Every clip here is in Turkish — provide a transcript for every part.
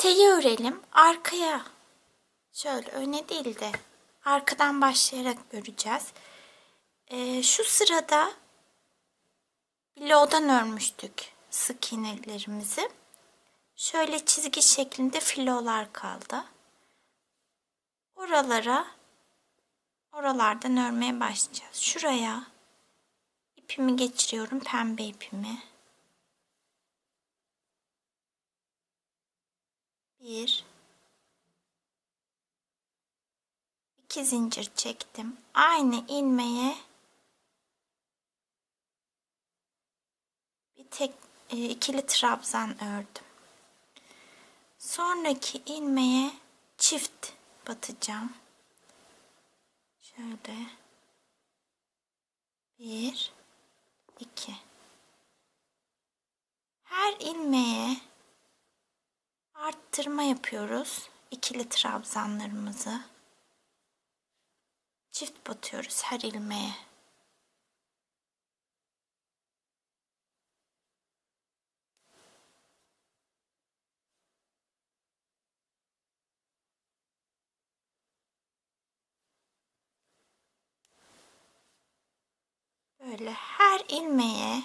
Eteği örelim. Arkaya. Şöyle öne değil de arkadan başlayarak öreceğiz. Ee, şu sırada filodan örmüştük sık iğnelerimizi. Şöyle çizgi şeklinde filolar kaldı. Oralara oralardan örmeye başlayacağız. Şuraya ipimi geçiriyorum pembe ipimi. Bir iki zincir çektim. Aynı ilmeğe bir tek e, ikili trabzan ördüm. Sonraki ilmeğe çift batacağım. Şöyle. Bir, iki. Her ilmeğe arttırma yapıyoruz. İkili trabzanlarımızı. Çift batıyoruz her ilmeğe. Böyle her ilmeğe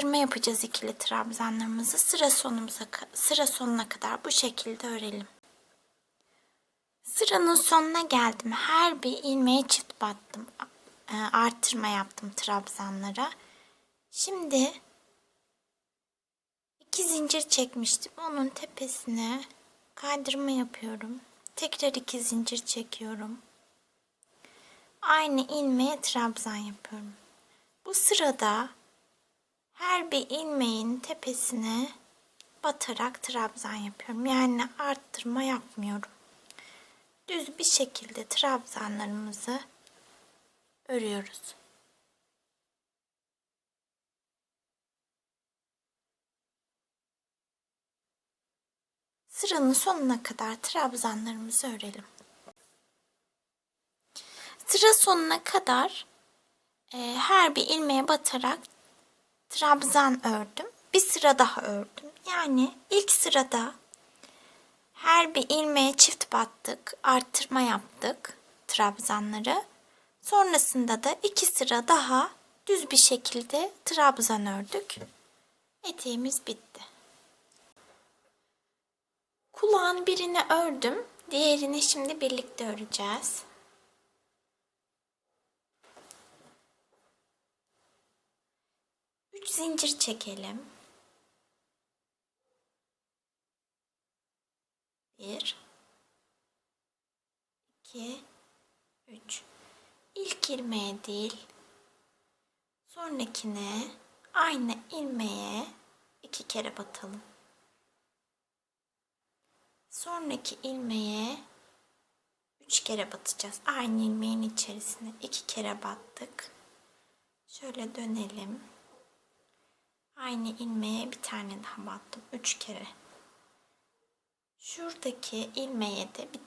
artırma yapacağız ikili trabzanlarımızı. Sıra sonumuza sıra sonuna kadar bu şekilde örelim. Sıranın sonuna geldim. Her bir ilmeğe çift battım. E, Artırma yaptım trabzanlara. Şimdi iki zincir çekmiştim. Onun tepesine kaydırma yapıyorum. Tekrar iki zincir çekiyorum. Aynı ilmeğe trabzan yapıyorum. Bu sırada her bir ilmeğin tepesine batarak trabzan yapıyorum. Yani arttırma yapmıyorum. Düz bir şekilde trabzanlarımızı örüyoruz. Sıranın sonuna kadar trabzanlarımızı örelim. Sıra sonuna kadar e, her bir ilmeğe batarak trabzan ördüm. Bir sıra daha ördüm. Yani ilk sırada her bir ilmeğe çift battık, arttırma yaptık trabzanları. Sonrasında da iki sıra daha düz bir şekilde trabzan ördük. Eteğimiz bitti. Kulağın birini ördüm. Diğerini şimdi birlikte öreceğiz. Üç zincir çekelim. Bir, iki, üç. İlk ilmeğe değil, sonrakine aynı ilmeğe iki kere batalım. Sonraki ilmeğe üç kere batacağız. Aynı ilmeğin içerisine iki kere battık. Şöyle dönelim. Aynı ilmeğe bir tane daha battım. Üç kere. Şuradaki ilmeğe de bir,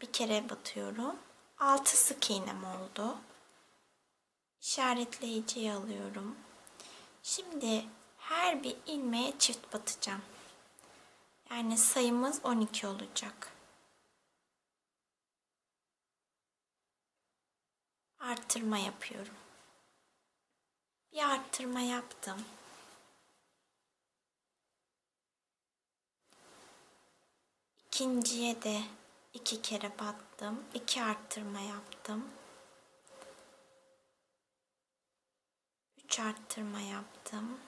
bir kere batıyorum. Altı sık iğnem oldu. İşaretleyiciyi alıyorum. Şimdi her bir ilmeğe çift batacağım. Yani sayımız 12 olacak. Artırma yapıyorum. Bir arttırma yaptım. İkinciye de iki kere battım. iki arttırma yaptım. Üç arttırma yaptım.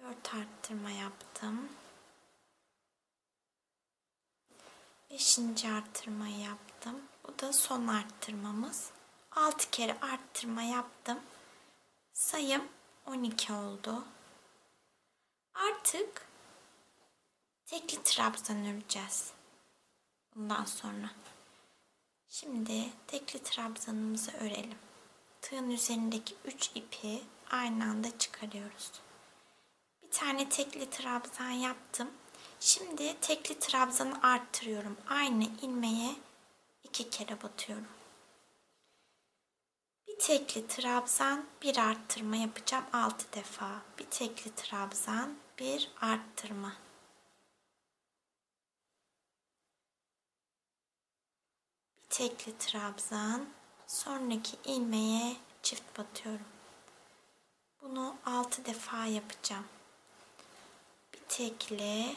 Dört arttırma yaptım. Beşinci arttırmayı yaptım. Bu da son arttırmamız. Altı kere arttırma yaptım. Sayım 12 oldu. Artık tekli trabzan öreceğiz. Bundan sonra. Şimdi tekli trabzanımızı örelim. Tığın üzerindeki 3 ipi aynı anda çıkarıyoruz. Bir tane tekli trabzan yaptım. Şimdi tekli trabzanı arttırıyorum. Aynı ilmeğe iki kere batıyorum. Bir tekli trabzan, bir arttırma yapacağım 6 defa. Bir tekli trabzan, bir arttırma. Bir tekli trabzan, sonraki ilmeğe çift batıyorum. Bunu 6 defa yapacağım. Bir tekli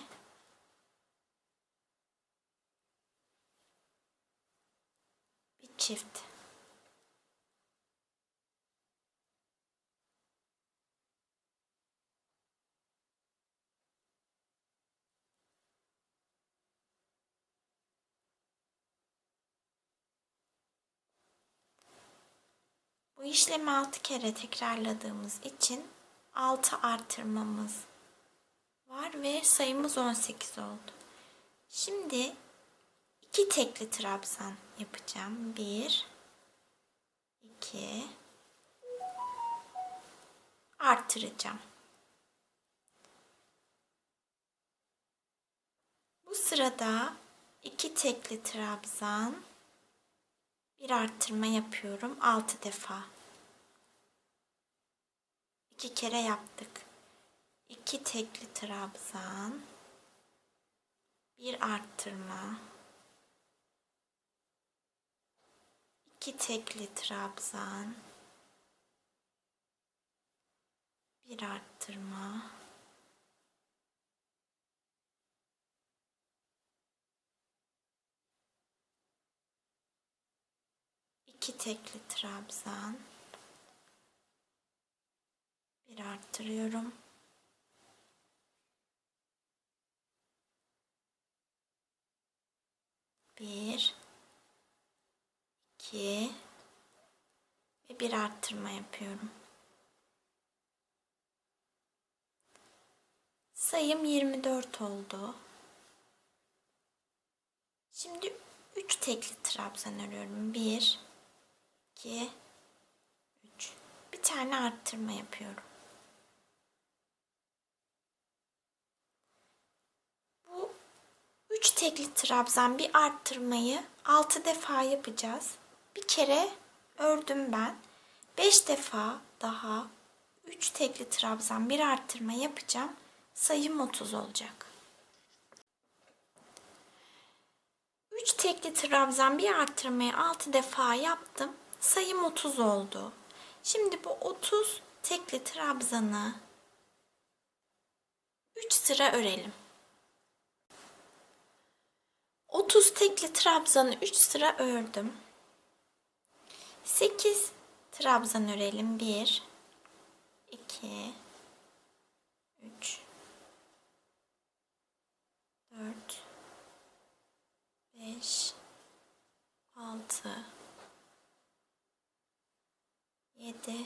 bir çift. Bu işlemi 6 kere tekrarladığımız için 6 artırmamız var ve sayımız 18 oldu. Şimdi iki tekli trabzan yapacağım. 1 2 artıracağım. Bu sırada iki tekli trabzan bir arttırma yapıyorum 6 defa. İki kere yaptık. İki tekli trabzan. Bir arttırma. İki tekli trabzan. Bir arttırma. iki tekli trabzan bir arttırıyorum bir iki. Ve bir arttırma yapıyorum. Sayım 24 oldu. Şimdi 3 tekli trabzan örüyorum 1 2 3 bir tane arttırma yapıyorum. Bu 3 tekli trabzan bir arttırmayı 6 defa yapacağız. Bir kere ördüm ben. 5 defa daha 3 tekli trabzan bir arttırma yapacağım. Sayım 30 olacak. 3 tekli trabzan bir arttırmayı 6 defa yaptım sayım 30 oldu. Şimdi bu 30 tekli trabzanı 3 sıra örelim. 30 tekli trabzanı 3 sıra ördüm. 8 trabzan örelim. 1 2 3 4 5 6 7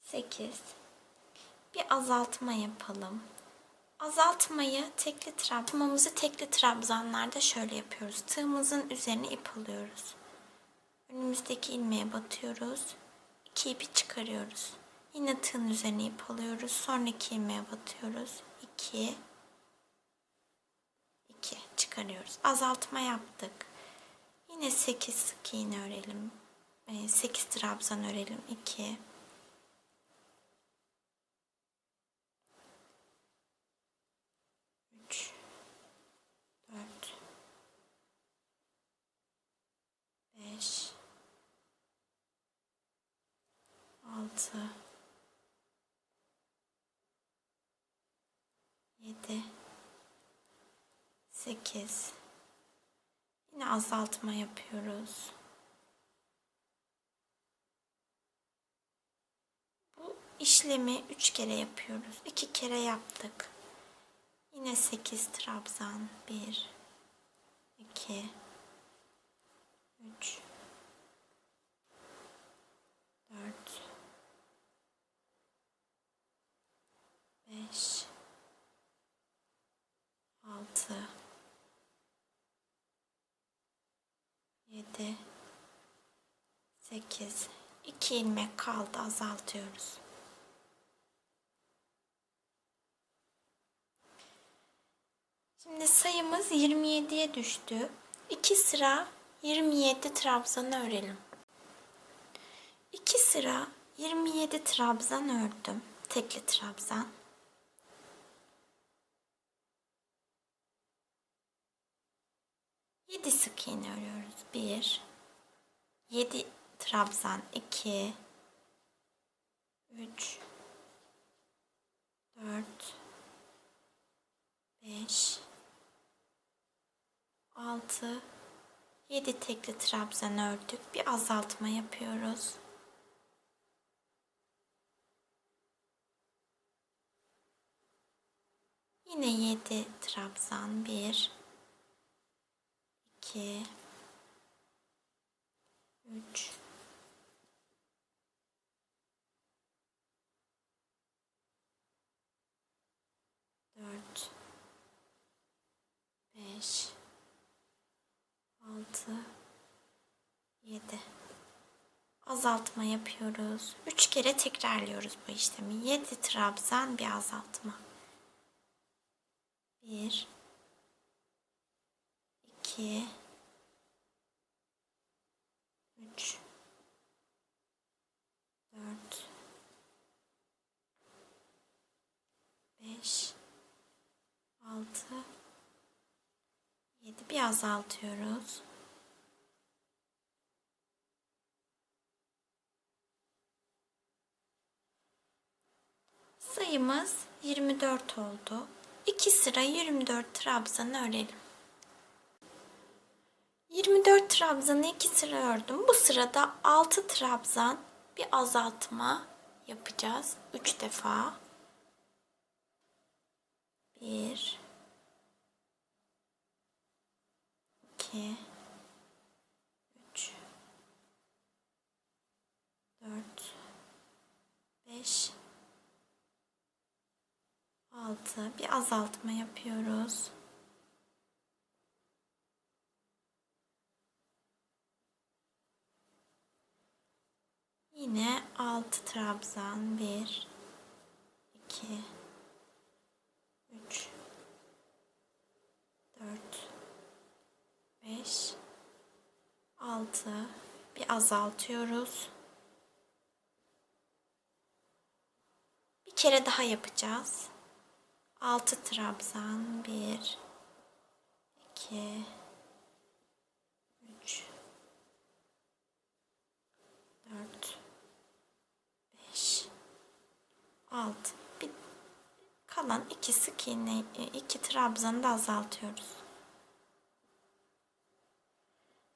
8 bir azaltma yapalım. Azaltmayı tekli trabzanımızı tekli trabzanlarda şöyle yapıyoruz. Tığımızın üzerine ip alıyoruz. Önümüzdeki ilmeğe batıyoruz. İki ipi çıkarıyoruz. Yine tığın üzerine ip alıyoruz. Sonraki ilmeğe batıyoruz. 2 2 çıkarıyoruz. Azaltma yaptık. Yine 8 sık iğne örelim. 8 trabzan örelim. 2 3 4 5 6 7 8 Yine azaltma yapıyoruz. işlemi 3 kere yapıyoruz. 2 kere yaptık. Yine 8 trabzan. 1 2 3 4 5 6 7 8 2 ilmek kaldı azaltıyoruz. Sayımız 27'ye düştü. 2 sıra 27 trabzan örelim. 2 sıra 27 trabzan ördüm. Tekli trabzan. 1 7 trabzan. 2 3 4 5 6 7 tekli trabzan ördük. Bir azaltma yapıyoruz. Yine 7 trabzan. 1 2 3 4 5 6 7 Azaltma yapıyoruz. 3 kere tekrarlıyoruz bu işlemi. 7 trabzan bir azaltma. 1 2 3 4 5 6 7 bir azaltıyoruz. Sayımız 24 oldu. 2 sıra 24 trabzan örelim. 24 trabzanı 2 sıra ördüm. Bu sırada 6 trabzan bir azaltma yapacağız. 3 defa. 1 2 3 4 5 6 bir azaltma yapıyoruz. Yine 6 trabzan 1 2 3 4 5 6 bir azaltıyoruz. Bir kere daha yapacağız. 6 trabzan 1 2 3 4 5 6 bir kalan iki sık iğne iki trabzanı da azaltıyoruz.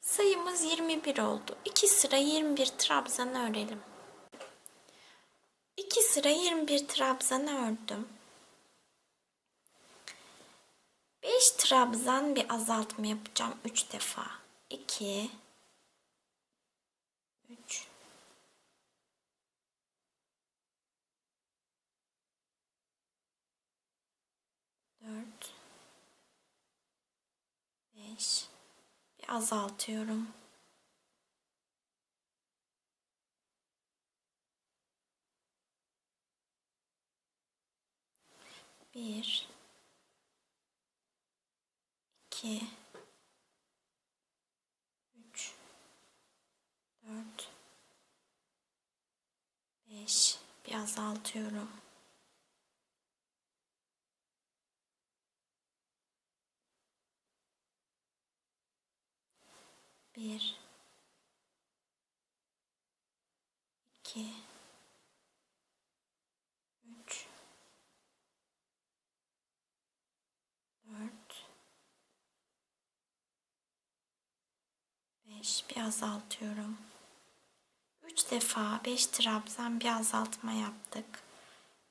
Sayımız 21 oldu. 2 sıra 21 trabzan örelim. 2 sıra 21 trabzan ördüm. 5 trabzan bir azaltma yapacağım 3 defa. 2 3 4 5 bir azaltıyorum. Bir, iki, üç, dört, beş. Bir azaltıyorum. Bir, iki, üç, dört, beş. Bir azaltıyorum. Üç defa beş trabzan bir azaltma yaptık.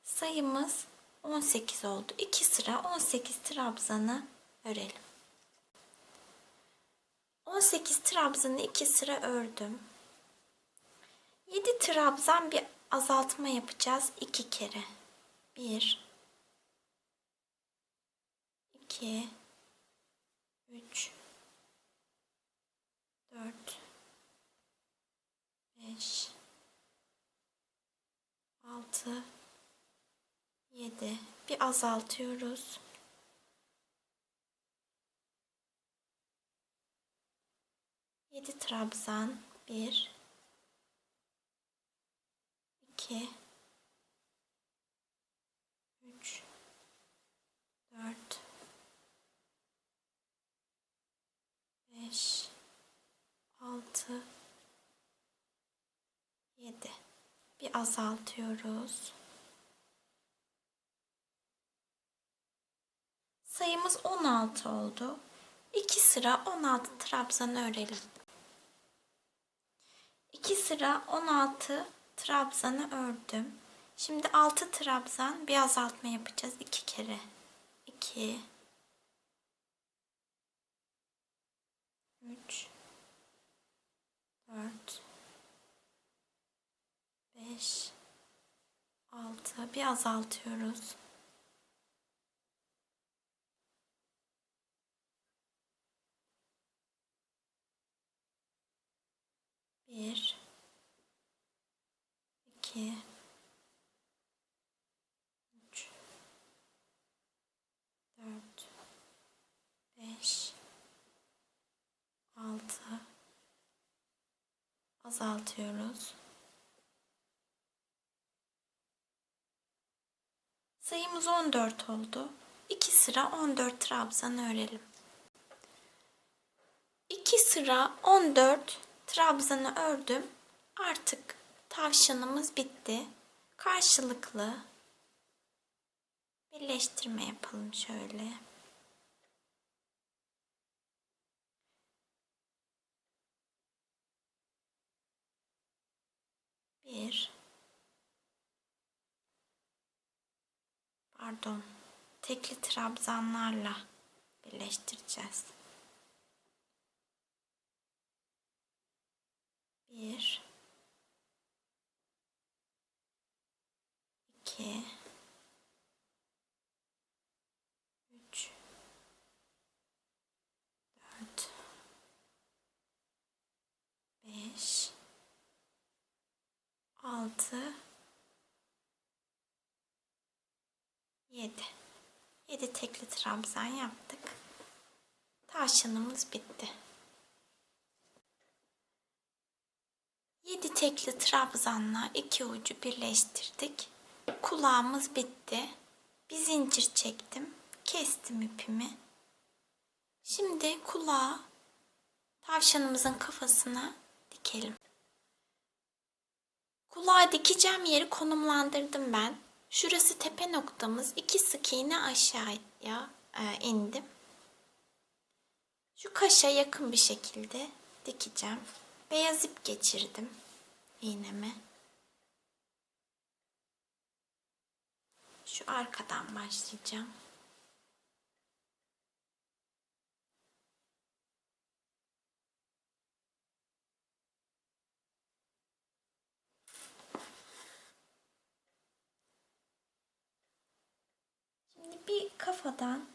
Sayımız 18 oldu. 2 sıra 18 trabzanı örelim. 18 trabzanı 2 sıra ördüm. 7 trabzan bir azaltma yapacağız 2 kere. 1 2 3 4 5 6 7 bir azaltıyoruz. 7 trabzan 1 2 3 4 5 6 7 bir azaltıyoruz. Sayımız 16 oldu. 2 sıra 16 trabzan örelim. 2 sıra 16 trabzanı ördüm. Şimdi 6 trabzan bir azaltma yapacağız 2 kere. 2 3 4 5 6 bir azaltıyoruz. Bir, iki, üç, dört, beş, altı. Azaltıyoruz. Sayımız 14 oldu. 2 sıra 14 trabzan örelim. 2 sıra 14 trabzanı ördüm. Artık tavşanımız bitti. Karşılıklı birleştirme yapalım şöyle. Bir pardon tekli trabzanlarla birleştireceğiz. Bir, iki, üç, dört, beş, altı, yedi. Yedi tekli trabzan yaptık. Tavşanımız bitti. 7 tekli trabzanla iki ucu birleştirdik. Kulağımız bitti. Bir zincir çektim. Kestim ipimi. Şimdi kulağı tavşanımızın kafasına dikelim. Kulağı dikeceğim yeri konumlandırdım ben. Şurası tepe noktamız. İki sık iğne aşağıya e, indim. Şu kaşa yakın bir şekilde dikeceğim. Beyaz ip geçirdim iğneme. Şu arkadan başlayacağım. Şimdi bir kafadan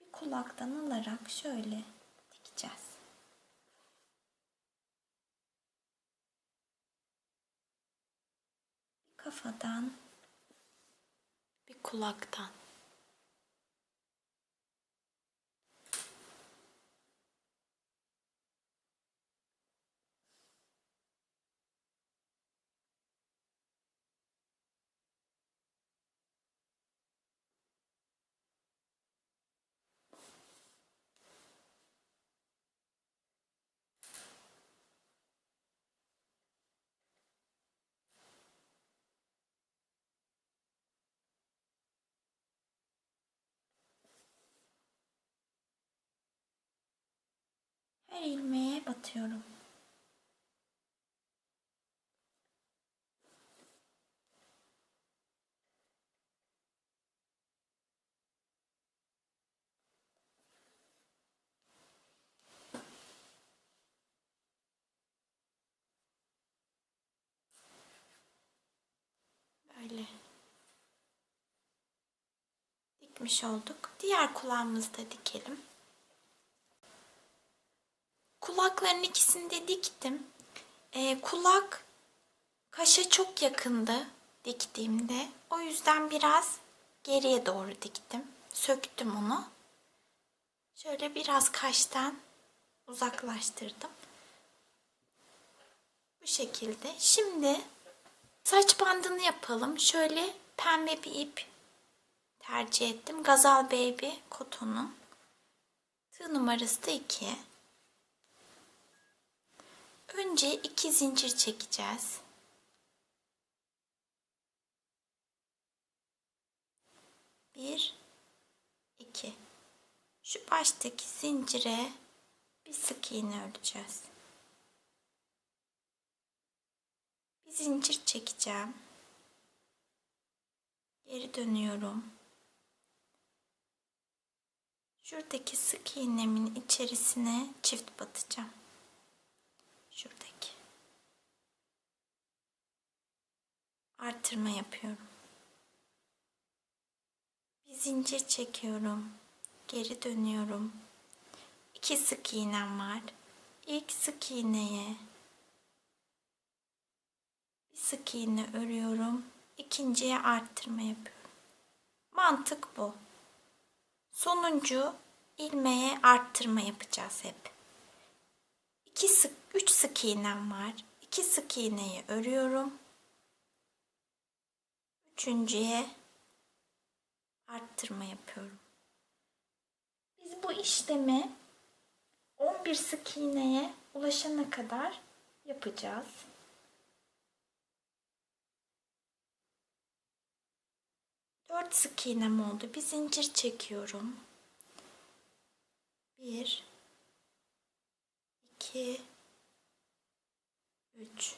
bir kulaktan alarak şöyle dikeceğiz. Bir kafadan bir kulaktan. İlmeğe batıyorum. Böyle dikmiş olduk. Diğer kulağımızı da dikelim. Kulakların ikisini de diktim. Ee, kulak kaşa çok yakındı diktiğimde. O yüzden biraz geriye doğru diktim. Söktüm onu. Şöyle biraz kaştan uzaklaştırdım. Bu şekilde. Şimdi saç bandını yapalım. Şöyle pembe bir ip tercih ettim. Gazal Baby kotonu. Tığ numarası da 2. Önce iki zincir çekeceğiz. Bir, iki. Şu baştaki zincire bir sık iğne öreceğiz. Bir zincir çekeceğim. Geri dönüyorum. Şuradaki sık iğnemin içerisine çift batacağım. Şuradaki. Artırma yapıyorum. Bir zincir çekiyorum. Geri dönüyorum. İki sık iğnem var. İlk sık iğneye bir sık iğne örüyorum. İkinciye arttırma yapıyorum. Mantık bu. Sonuncu ilmeğe arttırma yapacağız hep. İki sık, üç sık iğnem var. İki sık iğneyi örüyorum. Üçüncüye arttırma yapıyorum. Biz bu işlemi 11 sık iğneye ulaşana kadar yapacağız. Dört sık iğnem oldu. Bir zincir çekiyorum. Bir, iki, üç.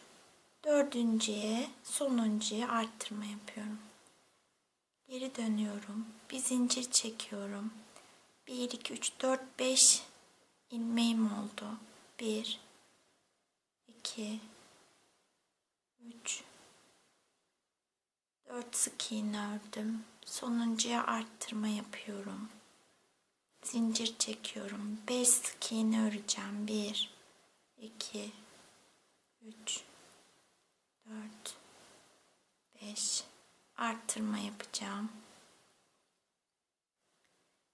Dördüncüye, sonuncuya arttırma yapıyorum. Geri dönüyorum. Bir zincir çekiyorum. 1, 2, 3, 4, 5 ilmeğim oldu. 1, 2, 3, 4 sık iğne ördüm. Sonuncuya arttırma yapıyorum. Zincir çekiyorum. 5 sık iğne öreceğim. 1, 2, 3, 4, 5 arttırma yapacağım.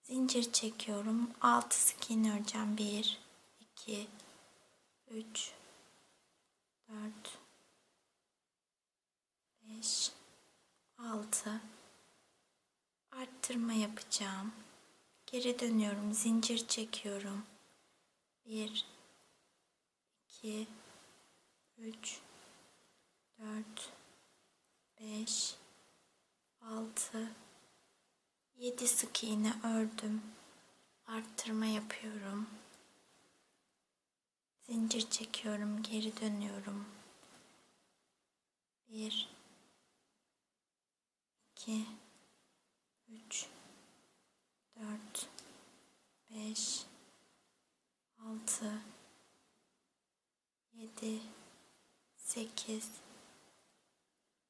Zincir çekiyorum. 6 sık iğne öreceğim. 1 2 3 4 5 6 arttırma yapacağım. Geri dönüyorum. Zincir çekiyorum. 1 2 3 4 5 6 7 sık iğne ördüm. Arttırma yapıyorum. Zincir çekiyorum, geri dönüyorum. 1 2 3 4 5 6 7 8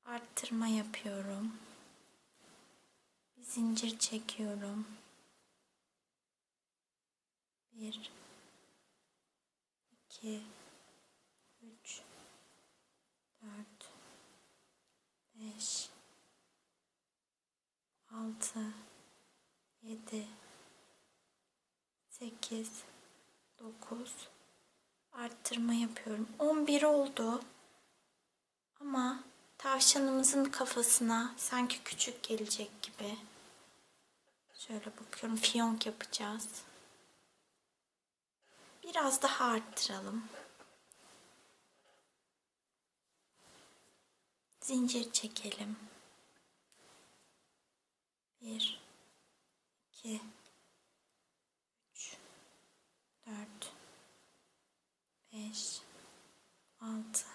arttırma yapıyorum. Bir zincir çekiyorum. Bir, iki, üç, dört, beş, altı, yedi, sekiz, dokuz. Arttırma yapıyorum. On bir oldu. Ama Tavşanımızın kafasına sanki küçük gelecek gibi. Şöyle bakıyorum fiyonk yapacağız. Biraz daha arttıralım. Zincir çekelim. Bir, iki, üç, dört, beş, altı,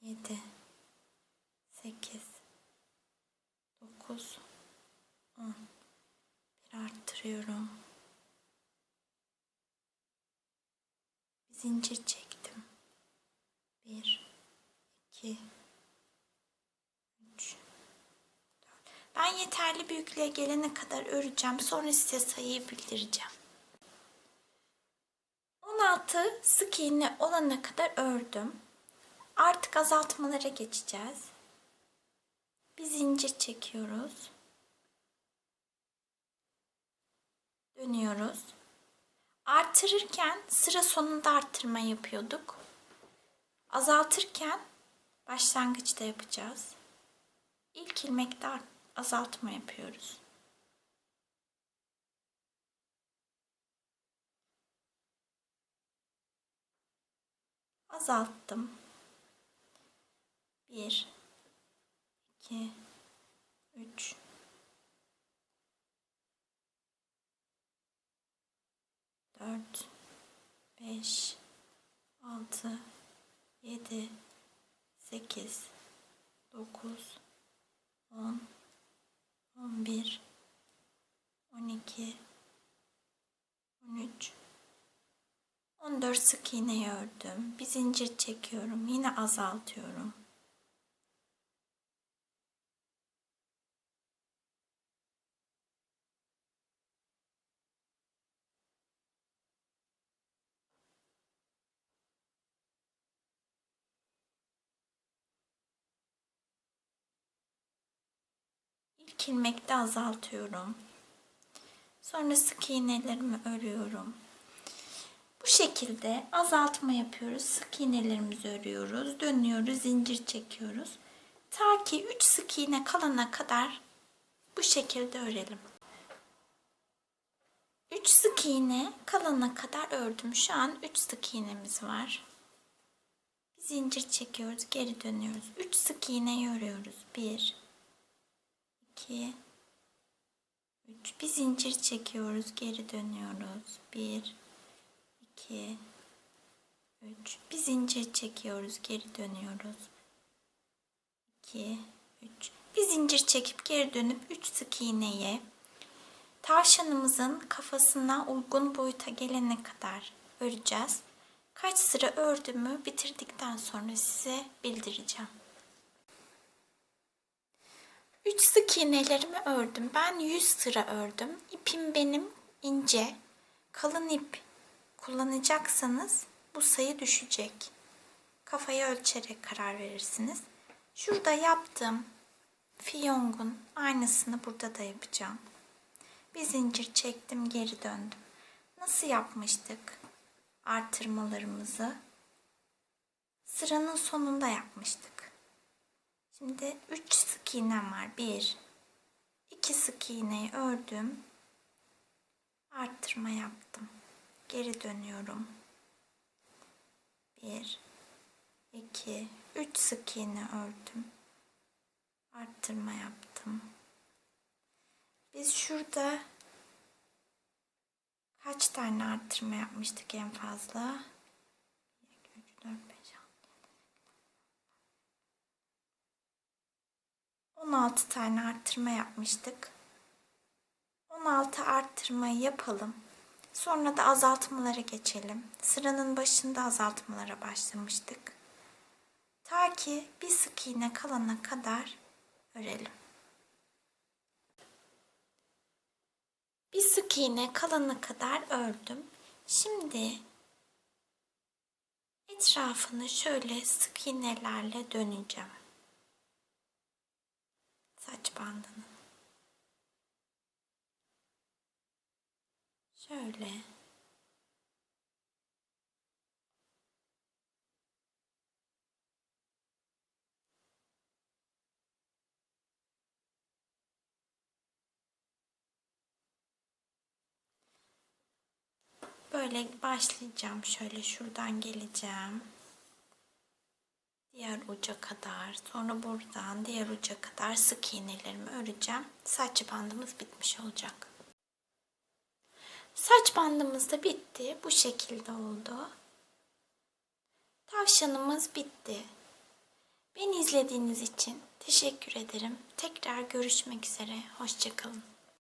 7 8 9 10 bir arttırıyorum. Bir zincir çektim. 1 2 3 4 Ben yeterli büyüklüğe gelene kadar öreceğim. Sonra size sayıyı bildireceğim. 16 sık iğne olana kadar ördüm. Artık azaltmalara geçeceğiz. Bir zincir çekiyoruz. Dönüyoruz. Artırırken sıra sonunda arttırma yapıyorduk. Azaltırken başlangıçta yapacağız. İlk ilmekte art- azaltma yapıyoruz. Azalttım. Bir, iki, üç, dört, beş, altı, yedi, sekiz, dokuz, on, on bir, on iki, on üç, 14 sık iğne ördüm. Bir zincir çekiyorum. Yine azaltıyorum. İlk ilmekte azaltıyorum. Sonra sık iğnelerimi örüyorum. Bu şekilde azaltma yapıyoruz. Sık iğnelerimizi örüyoruz. Dönüyoruz. Zincir çekiyoruz. Ta ki 3 sık iğne kalana kadar bu şekilde örelim. 3 sık iğne kalana kadar ördüm. Şu an 3 sık iğnemiz var. Zincir çekiyoruz. Geri dönüyoruz. 3 sık iğneyi örüyoruz. 1 2 3 bir zincir çekiyoruz. Geri dönüyoruz. 1 2 3 bir zincir çekiyoruz geri dönüyoruz 2 3 bir zincir çekip geri dönüp 3 sık iğneyi tavşanımızın kafasına uygun boyuta gelene kadar öreceğiz. Kaç sıra ördüğümü bitirdikten sonra size bildireceğim. 3 sık iğnelerimi ördüm. Ben 100 sıra ördüm. İpim benim ince. Kalın ip kullanacaksanız bu sayı düşecek. Kafayı ölçerek karar verirsiniz. Şurada yaptığım fiyongun aynısını burada da yapacağım. Bir zincir çektim geri döndüm. Nasıl yapmıştık artırmalarımızı? Sıranın sonunda yapmıştık. Şimdi 3 sık iğnem var. 1 2 sık iğneyi ördüm. Arttırma yaptım geri dönüyorum. 1 2 3 sık iğne ördüm. Arttırma yaptım. Biz şurada kaç tane arttırma yapmıştık en fazla? 2 3 4 5 16 tane arttırma yapmıştık. 16 arttırmayı yapalım. Sonra da azaltmalara geçelim. Sıranın başında azaltmalara başlamıştık. Ta ki bir sık iğne kalana kadar örelim. Bir sık iğne kalana kadar ördüm. Şimdi etrafını şöyle sık iğnelerle döneceğim. Saç bandını. Şöyle. Böyle başlayacağım. Şöyle şuradan geleceğim. Diğer uca kadar. Sonra buradan diğer uca kadar sık iğnelerimi öreceğim. Saç bandımız bitmiş olacak. Saç bandımız da bitti. Bu şekilde oldu. Tavşanımız bitti. Beni izlediğiniz için teşekkür ederim. Tekrar görüşmek üzere. Hoşçakalın.